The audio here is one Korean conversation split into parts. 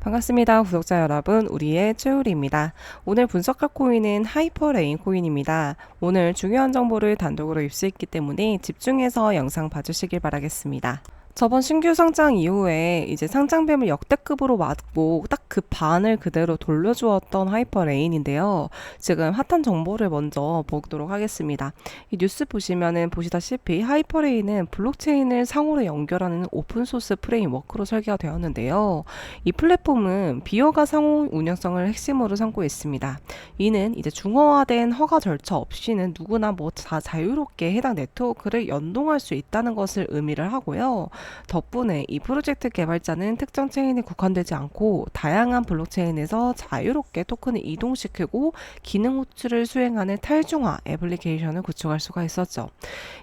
반갑습니다. 구독자 여러분, 우리의 최우리입니다. 오늘 분석할 코인은 하이퍼레인 코인입니다. 오늘 중요한 정보를 단독으로 입수했기 때문에 집중해서 영상 봐주시길 바라겠습니다. 저번 신규 상장 이후에 이제 상장뱀을 역대급으로 맞고 딱 그 반을 그대로 돌려주었던 하이퍼레인인데요. 지금 핫한 정보를 먼저 보도록 하겠습니다. 이 뉴스 보시면은 보시다시피 하이퍼레인은 블록체인을 상호로 연결하는 오픈소스 프레임워크로 설계가 되었는데요. 이 플랫폼은 비허가 상호 운영성을 핵심으로 삼고 있습니다. 이는 이제 중허화된 허가 절차 없이는 누구나 뭐 다 자유롭게 해당 네트워크를 연동할 수 있다는 것을 의미를 하고요. 덕분에 이 프로젝트 개발자는 특정 체인에 국한되지 않고 다양한 블록체인에서 자유롭게 토큰을 이동시키고 기능 호출을 수행하는 탈중화 애플리케이션을 구축할 수가 있었죠.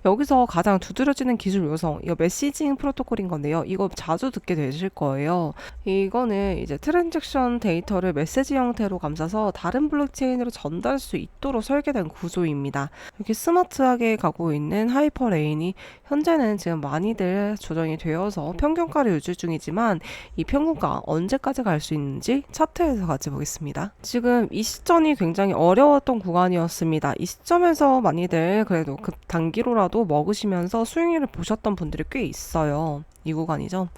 여기서 가장 두드러지는 기술 요성, 이거 메시징 프로토콜인 건데요. 이거 자주 듣게 되실 거예요. 이거는 이제 트랜잭션 데이터를 메시지 형태로 감싸서 다른 블록체인으로 전달할 수 있도록 설계된 구조입니다. 이렇게 스마트하게 가고 있는 하이퍼레인이 현재는 지금 많이들 조정 이 되어서 평균가를 유지 중이지만 이 평균가 언제까지 갈 수 있는지 차트에서 같이 보겠습니다. 지금 이 시점이 굉장히 어려웠던 구간이었습니다. 이 시점에서 많이들 그래도 그 단기로라도 먹으시면서 수익률을 보셨던 분들이 꽤 있어요. 이 구간이죠.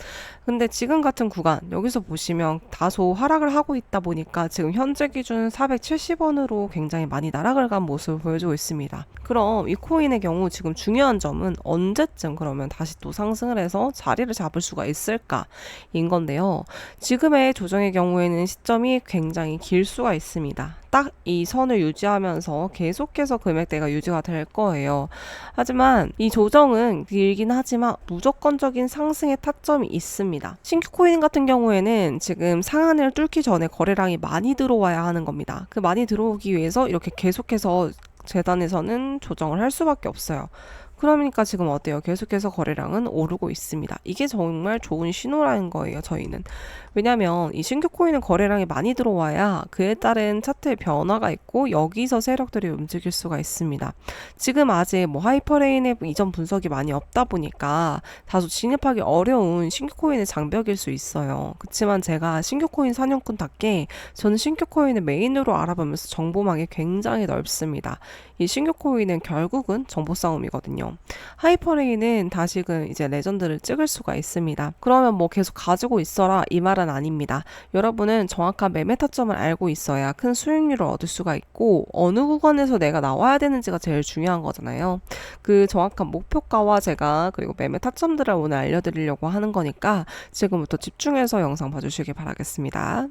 근데 지금 같은 구간 여기서 보시면 다소 하락을 하고 있다 보니까 지금 현재 기준 470원으로 굉장히 많이 나락을 간 모습을 보여주고 있습니다. 그럼 이 코인의 경우 지금 중요한 점은 언제쯤 그러면 다시 또 상승을 해서 자리를 잡을 수가 있을까인 건데요. 지금의 조정의 경우에는 시점이 굉장히 길 수가 있습니다. 딱 이 선을 유지하면서 계속해서 금액대가 유지가 될 거예요. 하지만 이 조정은 길긴 하지만 무조건적인 상승 의 타점이 있습니다. 신규 코인 같은 경우에는 지금 상한을 뚫기 전에 거래량이 많이 들어와야 하는 겁니다. 그 많이 들어오기 위해서 이렇게 계속해서 재단에서는 조정을 할 수밖에 없어요. 그러니까 지금 어때요? 계속해서 거래량은 오르고 있습니다. 이게 정말 좋은 신호라는 거예요, 저희는. 왜냐하면 이 신규 코인은 거래량이 많이 들어와야 그에 따른 차트의 변화가 있고 여기서 세력들이 움직일 수가 있습니다. 지금 아직 뭐 하이퍼레인의 이전 분석이 많이 없다 보니까 다소 진입하기 어려운 신규 코인의 장벽일 수 있어요. 그렇지만 제가 신규 코인 사냥꾼답게 저는 신규 코인을 메인으로 알아보면서 정보망이 굉장히 넓습니다. 이 신규 코인은 결국은 정보 싸움이거든요. 하이퍼레인은 다시금 이제 레전드를 찍을 수가 있습니다. 그러면 뭐 계속 가지고 있어라 이 말은 아닙니다. 여러분은 정확한 매매 타점을 알고 있어야 큰 수익률을 얻을 수가 있고 어느 구간에서 내가 나와야 되는지가 제일 중요한 거잖아요. 그 정확한 목표가와 제가 그리고 매매 타점들을 오늘 알려드리려고 하는 거니까 지금부터 집중해서 영상 봐주시기 바라겠습니다.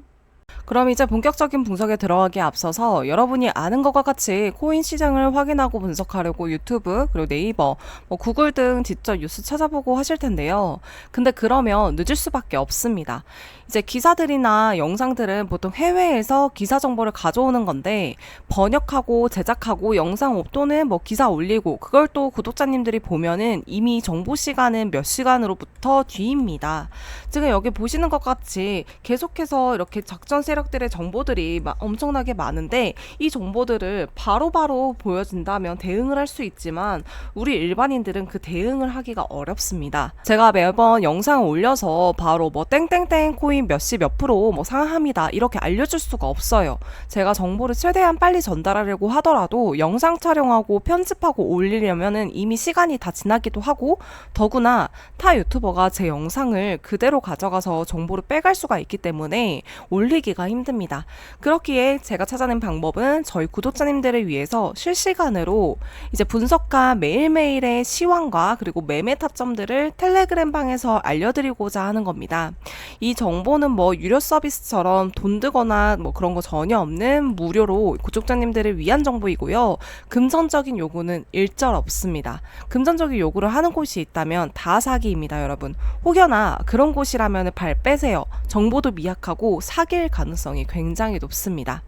그럼 이제 본격적인 분석에 들어가기에 앞서서 여러분이 아는 것과 같이 코인 시장을 확인하고 분석하려고 유튜브 그리고 네이버 뭐 구글 등 직접 뉴스 찾아보고 하실 텐데요. 근데 그러면 늦을 수밖에 없습니다. 이제 기사들이나 영상들은 보통 해외에서 기사 정보를 가져오는 건데 번역하고 제작하고 영상 또는 뭐 기사 올리고 그걸 또 구독자님들이 보면은 이미 정보 시간은 몇 시간으로부터 뒤입니다. 지금 여기 보시는 것 같이 계속해서 이렇게 작전 세력들의 정보들이 엄청나게 많은데 이 정보들을 바로바로 바로 보여진다면 대응을 할 수 있지만 우리 일반인들은 그 대응을 하기가 어렵습니다. 제가 매번 영상을 올려서 바로 뭐 땡땡땡 코인 코인 몇시 몇 프로 뭐 상합니다. 이렇게 알려줄 수가 없어요. 제가 정보를 최대한 빨리 전달하려고 하더라도 영상 촬영하고 편집하고 올리려면은 이미 시간이 다 지나기도 하고 더구나 타 유튜버가 제 영상을 그대로 가져가서 정보를 빼갈 수가 있기 때문에 올리기 가 힘듭니다. 그렇기에 제가 찾아낸 방법은 저희 구독자님들을 위해서 실시간으로 이제 분석한 매일매일의 시황과 그리고 매매 타점들을 텔레그램 방에서 알려드리고자 하는 겁니다. 이 정보 정보는 뭐 유료 서비스처럼 돈 들거나 뭐 그런 거 전혀 없는 무료로 구독자님들을 위한 정보이고요. 금전적인 요구는 일절 없습니다. 금전적인 요구를 하는 곳이 있다면 다 사기입니다, 여러분. 혹여나 그런 곳이라면 발 빼세요. 정보도 미약하고 사기일 가능성이 굉장히 높습니다.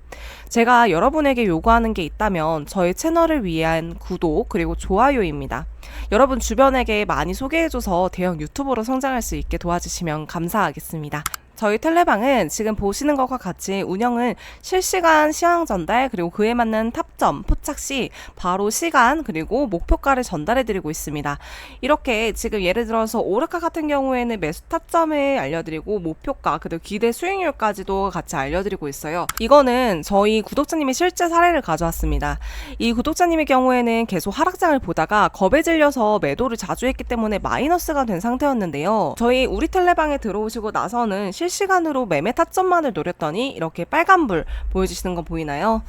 제가 여러분에게 요구하는 게 있다면 저희 채널을 위한 구독 그리고 좋아요입니다. 여러분 주변에게 많이 소개해줘서 대형 유튜버로 성장할 수 있게 도와주시면 감사하겠습니다. 저희 텔레방은 지금 보시는 것과 같이 운영은 실시간 시황 전달 그리고 그에 맞는 탑점, 포착 시 바로 시간 그리고 목표가를 전달해 드리고 있습니다. 이렇게 지금 예를 들어서 오르카 같은 경우에는 매수 타점을 알려드리고 목표가 그리고 기대 수익률까지도 같이 알려드리고 있어요. 이거는 저희 구독자님이 실제 사례를 가져왔습니다. 이 구독자님의 경우에는 계속 하락장을 보다가 겁에 질려서 매도를 자주 했기 때문에 마이너스가 된 상태였는데요. 저희 우리 텔레방에 들어오시고 나서는 실시간으로 매매 타점만을 노렸더니 이렇게 빨간불 보여주시는 거 보이나요?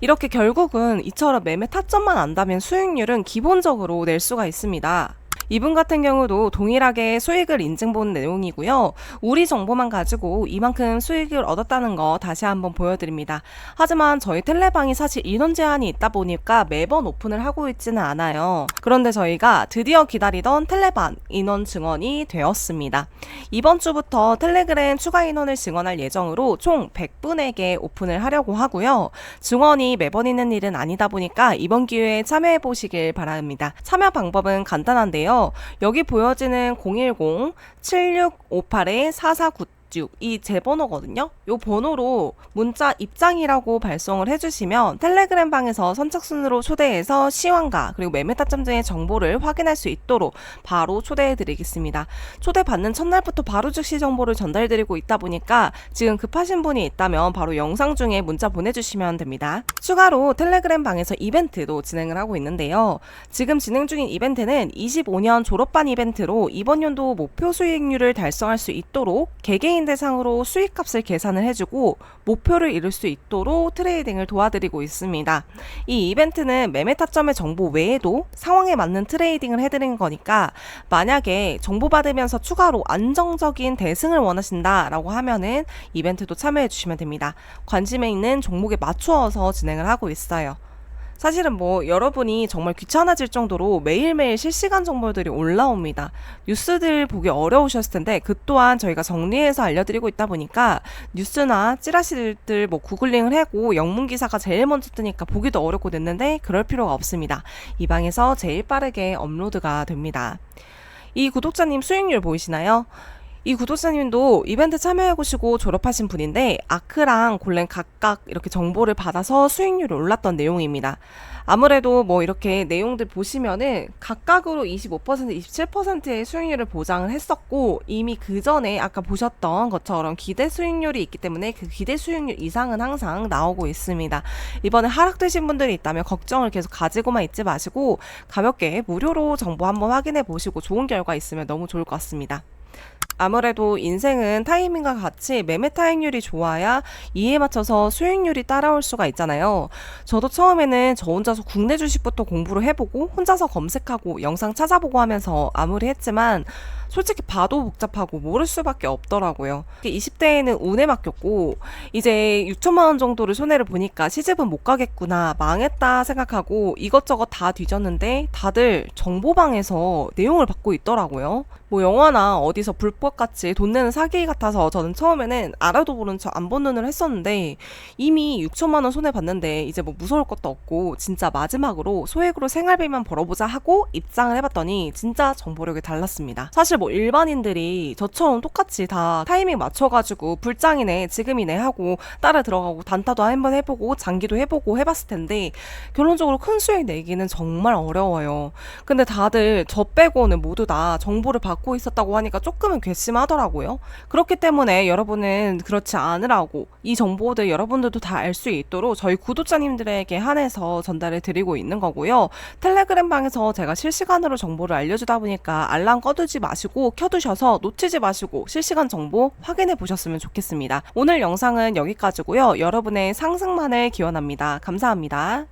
이렇게 결국은 이처럼 매매 타점만 안다면 수익률은 기본적으로 낼 수가 있습니다. 이분 같은 경우도 동일하게 수익을 인증본 내용이고요. 우리 정보만 가지고 이만큼 수익을 얻었다는 거 다시 한번 보여드립니다. 하지만 저희 텔레방이 사실 인원 제한이 있다 보니까 매번 오픈을 하고 있지는 않아요. 그런데 저희가 드디어 기다리던 텔레방 인원 증원이 되었습니다. 이번 주부터 텔레그램 추가 인원을 증원할 예정으로 총 100분에게 오픈을 하려고 하고요. 증원이 매번 있는 일은 아니다 보니까 이번 기회에 참여해 보시길 바랍니다. 참여 방법은 간단한데요. 여기 보여지는 010-7658-4496 이 제 번호거든요. 이 번호로 문자 입장이라고 발송을 해주시면 텔레그램 방에서 선착순으로 초대해서 시황과 그리고 매매 타점 등의 정보를 확인할 수 있도록 바로 초대해 드리겠습니다. 초대받는 첫날부터 바로 즉시 정보를 전달드리고 있다 보니까 지금 급하신 분이 있다면 바로 영상 중에 문자 보내주시면 됩니다. 추가로 텔레그램 방에서 이벤트도 진행을 하고 있는데요. 지금 진행 중인 이벤트는 25년 졸업반 이벤트로 이번 연도 목표 수익률을 달성할 수 있도록 개개인 대상으로 수익값을 계산을 해주고 목표를 이룰 수 있도록 트레이딩을 도와드리고 있습니다. 이 이벤트는 매매 타점의 정보 외에도 상황에 맞는 트레이딩을 해드리는 거니까 만약에 정보 받으면서 추가로 안정적인 대승을 원하신다라고 하면은 이벤트도 참여해 주시면 됩니다. 관심에 있는 종목에 맞추어서 진행을 하고 있어요. 사실은 뭐 여러분이 정말 귀찮아질 정도로 매일매일 실시간 정보들이 올라옵니다. 뉴스들 보기 어려우셨을 텐데 그 또한 저희가 정리해서 알려드리고 있다 보니까 뉴스나 찌라시들 뭐 구글링을 하고 영문 기사가 제일 먼저 뜨니까 보기도 어렵고 됐는데 그럴 필요가 없습니다. 이 방에서 제일 빠르게 업로드가 됩니다. 이 구독자님 수익률 보이시나요? 이 구독자님도 이벤트 참여해보시고 졸업하신 분인데 아크랑 골렌 각각 이렇게 정보를 받아서 수익률이 올랐던 내용입니다. 아무래도 뭐 이렇게 내용들 보시면은 각각으로 25% 27%의 수익률을 보장을 했었고 이미 그 전에 아까 보셨던 것처럼 기대 수익률이 있기 때문에 그 기대 수익률 이상은 항상 나오고 있습니다. 이번에 하락되신 분들이 있다면 걱정을 계속 가지고만 있지 마시고 가볍게 무료로 정보 한번 확인해 보시고 좋은 결과 있으면 너무 좋을 것 같습니다. 아무래도 인생은 타이밍과 같이 매매 타임률이 좋아야 이에 맞춰서 수익률이 따라올 수가 있잖아요. 저도 처음에는 저 혼자서 국내 주식부터 공부를 해보고 혼자서 검색하고 영상 찾아보고 하면서 아무리 했지만 솔직히 봐도 복잡하고 모를 수밖에 없더라고요. 20대에는 운에 맡겼고 이제 6천만 원 정도를 손해를 보니까 시집은 못 가겠구나 망했다 생각하고 이것저것 다 뒤졌는데 다들 정보방에서 내용을 받고 있더라고요. 뭐 영화나 어디서 불법같이 돈 내는 사기 같아서 저는 처음에는 알아도 모른 척 안 본 눈을 했었는데 이미 6천만 원 손해 봤는데 이제 뭐 무서울 것도 없고 진짜 마지막으로 소액으로 생활비만 벌어보자 하고 입장을 해봤더니 진짜 정보력이 달랐습니다. 사실 뭐 일반인들이 저처럼 똑같이 다 타이밍 맞춰가지고 불장이네 지금이네 하고 따라 들어가고 단타도 한번 해보고 장기도 해보고 해봤을 텐데 결론적으로 큰 수익 내기는 정말 어려워요. 근데 다들 저 빼고는 모두 다 정보를 받고 있었다고 하니까 조금은 괘씸하더라고요. 그렇기 때문에 여러분은 그렇지 않으라고 이 정보들 여러분들도 다 알 수 있도록 저희 구독자님들에게 한해서 전달을 드리고 있는 거고요. 텔레그램 방에서 제가 실시간으로 정보를 알려주다 보니까 알람 꺼두지 마시 고 켜두셔서 놓치지 마시고 실시간 정보 확인해 보셨으면 좋겠습니다. 오늘 영상은 여기까지고요. 여러분의 상승만을 기원합니다. 감사합니다.